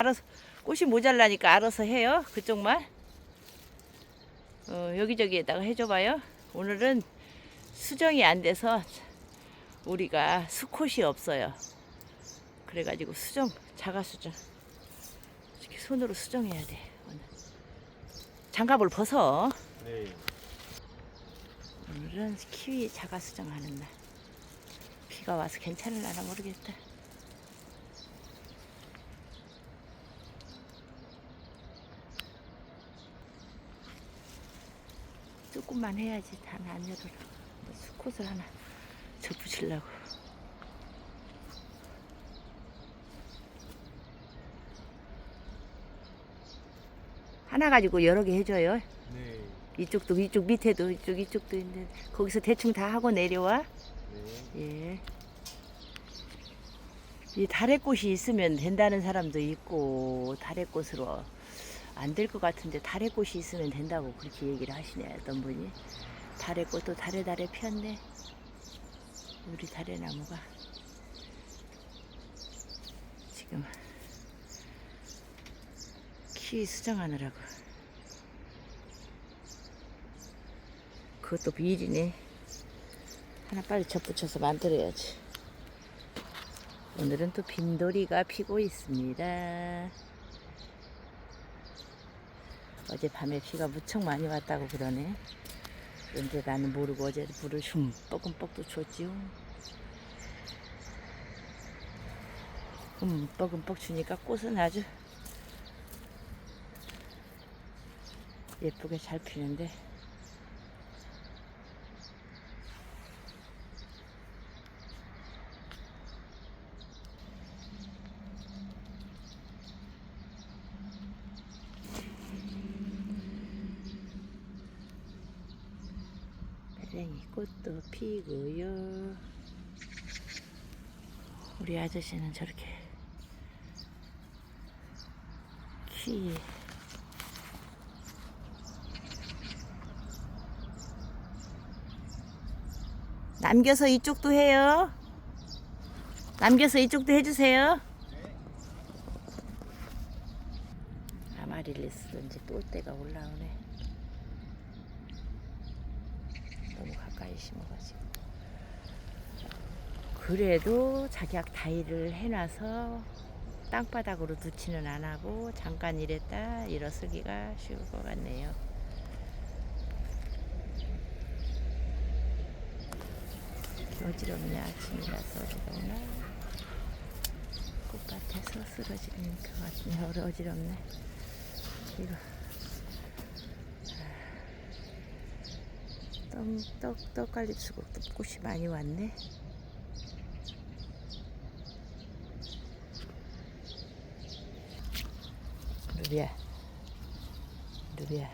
알아서 꽃이 모자라니까 알아서 해요. 그쪽만. 어, 여기저기에다가 해줘봐요. 오늘은 수정이 안 돼서 우리가 수컷이 없어요. 그래가지고 수정, 자가 수정. 이렇게 손으로 수정해야 돼. 오늘. 장갑을 벗어. 네. 오늘은 키위 자가 수정하는 날. 비가 와서 괜찮을라나 모르겠다. 조금만 해야지 다안 열어라. 수컷을 하나 접붙이려고. 하나 가지고 여러 개 해줘요. 네. 이쪽도 이쪽 밑에도 이쪽 이쪽도 있는데 거기서 대충 다 하고 내려와. 네. 예. 이 달의 꽃이 있으면 된다는 사람도 있고 달의 꽃으로 안 될 것 같은데 달의 꽃이 있으면 된다고 그렇게 얘기를 하시네 어떤 분이 달의 꽃도 달에 달에 피었네 우리 달의 나무가 지금 키 수정하느라고 그것도 비일이네 하나 빨리 접붙여서 만들어야지. 오늘은 또 빈도리가 피고 있습니다. 어젯밤에 비가 무척 많이 왔다고 그러네. 그런데 나는 모르고 어제 물을 흠뻑흠뻑 또 줬지요. 흠뻑흠뻑 주니까 꽃은 아주 예쁘게 잘 피는데 배랭이 꽃도 피고요. 우리 아저씨는 저렇게 키 남겨서 이쪽도 해요. 남겨서 이쪽도 해주세요. 아마릴리스도 이제 또 때가 올라오네. 너무 가까이 심어가지고. 그래도 작약 다이를 해놔서 땅바닥으로 두치는 안 하고 잠깐 이랬다 일어서기가 쉬울 것 같네요. 어지럽네 아침이라서 어지러우나 꽃밭에서 쓰러지는 것 같네 어려- 어지럽네 이거 떡, 떡, 떡갈립수고 또 꽃이 많이 왔네 루비야 루비야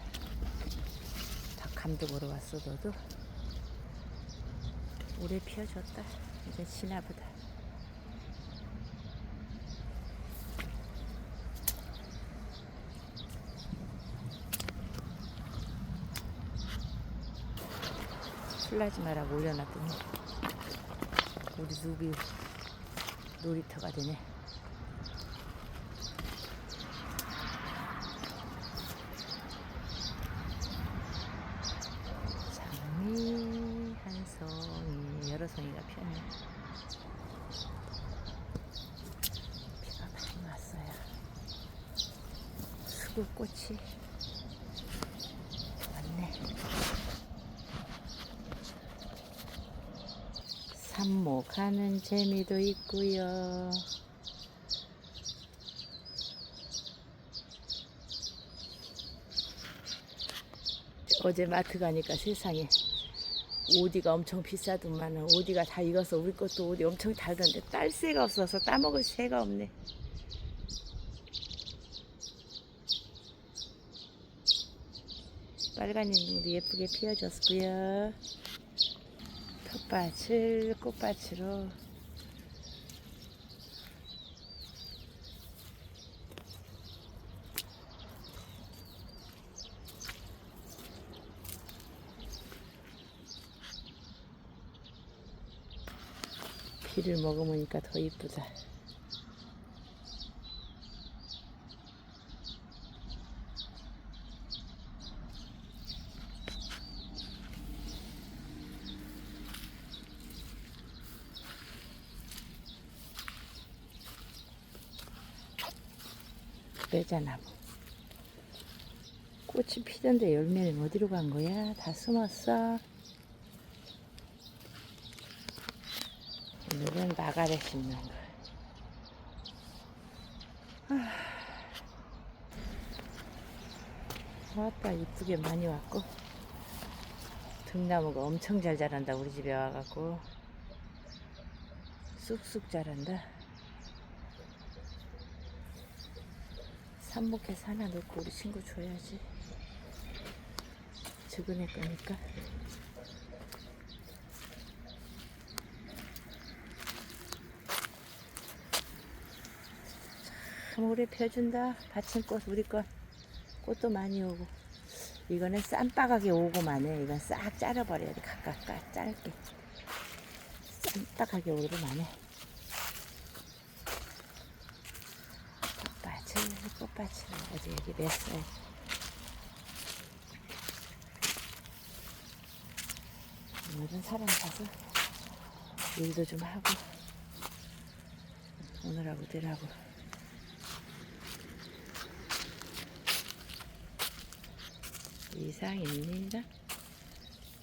다 감도 보러 왔어 너도 오래 피워줬다. 이제 지나보다. 플라즈마라고 올려놨더니 우리 누비 놀이터가 되네. 장미 한 송이 여러 송이가 피었네. 비가 많이 왔어요. 수국꽃이 왔네. 삽목하는 재미도 있고요. 어제 마트 가니까 세상에 오디가 엄청 비싸더만 오디가 다 익어서 우리 것도 오디 엄청 달던데 딸 새가 없어서 따먹을 새가 없네 빨간 인중도 예쁘게 피어졌고요 텃밭을 꽃밭으로 비를 먹으니까 더 이쁘다. 빼잖아. 뭐. 꽃이 피던데 열매는 어디로 간 거야? 다 숨었어. 오늘은 나가래 심는 거. 아, 왔다 이쁘게 많이 왔고 등나무가 엄청 잘 자란다 우리 집에 와갖고 쑥쑥 자란다. 삽목해서 하나 넣고 우리 친구 줘야지. 적은 애 거니까. 참 오래 펴준다. 받침꽃 우리 건 꽃도 많이 오고. 이거는 쌈바가게 오고만 해. 이건 싹 잘라버려야 돼. 각각 짧게. 쌈딱하게 오고만 해. 꽃밭을 어디 여기 냈어요. 오늘은 사람 사서 일도 좀 하고 오늘하고 내일하고 이상입니다.